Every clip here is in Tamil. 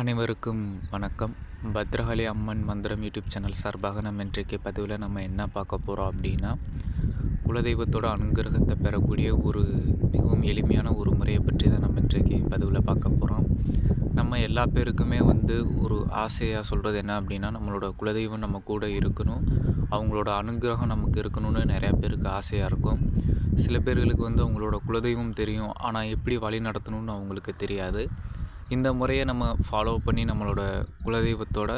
அனைவருக்கும் வணக்கம். பத்ரகாளி அம்மன் மந்திரம் யூடியூப் சேனல் சார்பாக நம்ம இன்றைக்கு பதிவில் நம்ம என்ன பார்க்க போகிறோம் அப்படின்னா குலதெய்வத்தோட அனுகிரகத்தை பெறக்கூடிய ஒரு மிகவும் எளிமையான ஒரு முறையை பற்றி தான் நம்ம இன்றைக்கு பதிவில் பார்க்க போகிறோம் நம்ம எல்லா பேருக்குமே வந்து ஒரு ஆசையாக சொல்கிறது என்ன அப்படின்னா நம்மளோட குலதெய்வம் நம்ம கூட இருக்கணும். அவங்களோட அனுகிரகம் நமக்கு இருக்கணும்னு நிறையா பேருக்கு ஆசையாக இருக்கும். சில பேர்களுக்கு வந்து அவங்களோட குலதெய்வம் தெரியும். ஆனால் எப்படி வழி நடத்தணும்னு அவங்களுக்கு தெரியாது. இந்த முறையை நம்ம ஃபாலோ பண்ணி நம்மளோட குலதெய்வத்தோட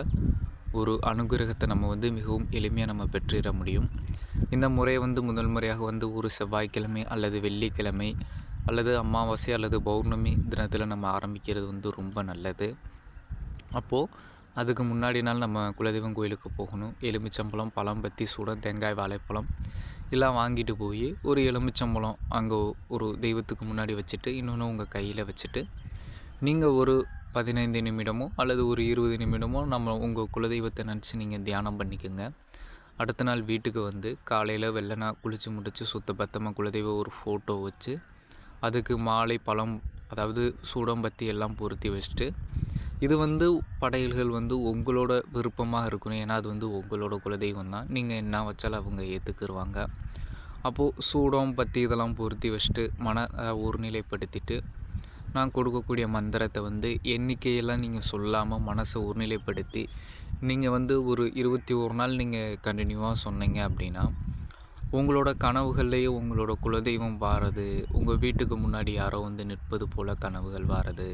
ஒரு அனுகிரகத்தை நம்ம வந்து மிகவும் எளிமையாக நம்ம பெற்றிட முடியும். இந்த முறையை வந்து முதல் முறையாக வந்து ஒரு செவ்வாய்க்கிழமை அல்லது வெள்ளிக்கிழமை அல்லது அமாவாசை அல்லது பௌர்ணமி தினத்தில் நம்ம ஆரம்பிக்கிறது வந்து ரொம்ப நல்லது. அப்போது அதுக்கு முன்னாடி நாள் நம்ம குலதெய்வம் கோயிலுக்கு போகணும். எலுமிச்சம்பழம் பழம் பத்தி சூடம் தேங்காய் வாழைப்பழம் எல்லாம் வாங்கிட்டு போய் ஒரு எலுமிச்சம்பழம் அங்கே ஒரு தெய்வத்துக்கு முன்னாடி வச்சுட்டு இன்னொன்று உங்கள் கையில் வச்சுட்டு நீங்கள் ஒரு பதினைந்து நிமிடமோ அல்லது ஒரு இருபது நிமிடமோ நம்ம உங்கள் குலதெய்வத்தை நினச்சி நீங்கள் தியானம் பண்ணிக்கோங்க. அடுத்த நாள் வீட்டுக்கு வந்து காலையில் வெள்ளனா குளித்து முடித்து சுத்த பத்தமாக குலதெய்வ ஒரு ஃபோட்டோ வச்சு அதுக்கு மாலை பழம் அதாவது சூடம்பத்தி எல்லாம் பொருத்தி வச்சுட்டு இது வந்து படையல்கள் வந்து உங்களோட விருப்பமாக இருக்கணும். ஏன்னா அது வந்து உங்களோட குலதெய்வம் தான். நீங்கள் என்ன வச்சாலும் அவங்க ஏற்றுக்குருவாங்க அப்போது சூடம் பற்றி இதெல்லாம் பொருத்தி வச்சுட்டு மன ஒருநிலைப்படுத்திட்டு நான் கொடுக்கக்கூடிய மந்திரத்தை வந்து எண்ணிக்கையெல்லாம் நீங்கள் சொல்லாமல் மனசை ஒருநிலைப்படுத்தி நீங்கள் வந்து ஒரு இருபத்தி ஒரு நாள் நீங்கள் கண்டினியூவாக சொன்னீங்க அப்படின்னா உங்களோட கனவுகள்லேயே உங்களோட குலதெய்வம் வாரது உங்கள் வீட்டுக்கு முன்னாடி யாரோ வந்து நிற்பது போல் கனவுகள் வாரது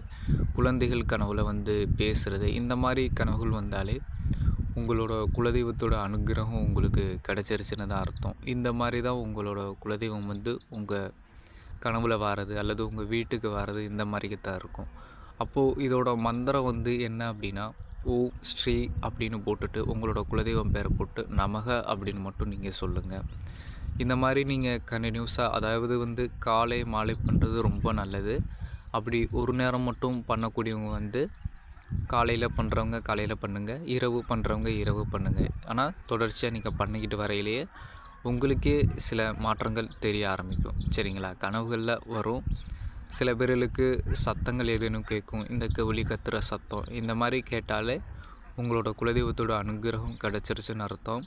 குழந்தைகள் கனவுல வந்து பேசுகிறது இந்த மாதிரி கனவுகள் வந்தாலே உங்களோட குலதெய்வத்தோட அனுகிரகம் உங்களுக்கு கிடச்சிருச்சுன்னு தான் அர்த்தம். இந்த மாதிரி தான் உங்களோட குலதெய்வம் வந்து உங்கள் கனவுல வாரது அல்லது உங்கள் வீட்டுக்கு வாரது இந்த மாதிரி தான் இருக்கும். அப்போது இதோட மந்திரம் வந்து என்ன அப்படின்னா ஓம் ஸ்ரீ அப்படின்னு போட்டுட்டு உங்களோட குலதெய்வம் பேரை போட்டு நமக அப்படின்னு மட்டும் நீங்கள் சொல்லுங்கள் இந்த மாதிரி நீங்கள் கண்டினியூஸாக அதாவது வந்து காலை மாலை பண்ணுறது ரொம்ப நல்லது. அப்படி ஒரு நேரம் மட்டும் பண்ணக்கூடியவங்க வந்து காலையில் பண்ணுறவங்க காலையில் பண்ணுங்கள் இரவு பண்ணுறவங்க இரவு பண்ணுங்கள் ஆனால் தொடர்ச்சியாக நீங்கள் பண்ணிக்கிட்டு வரையிலேயே உங்களுக்கே சில மாற்றங்கள் தெரிய ஆரம்பிக்கும். சரிங்களா? கனவுகளில் வரும். சில பேர்களுக்கு சத்தங்கள் ஏதேனும் கேட்கும். இந்த கவுளி கத்துற சத்தம் இந்த மாதிரி கேட்டாலே உங்களோட குலதெய்வத்தோட அனுகிரகம் கிடச்சிருச்சுன்னு அர்த்தம்.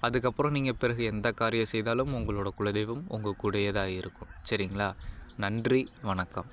அதுக்கப்புறம் நீங்கள் பிறகு எந்த காரியம் செய்தாலும் உங்களோட குலதெய்வம் உங்கள் கூடயே தான் இருக்கும். சரிங்களா? நன்றி வணக்கம்.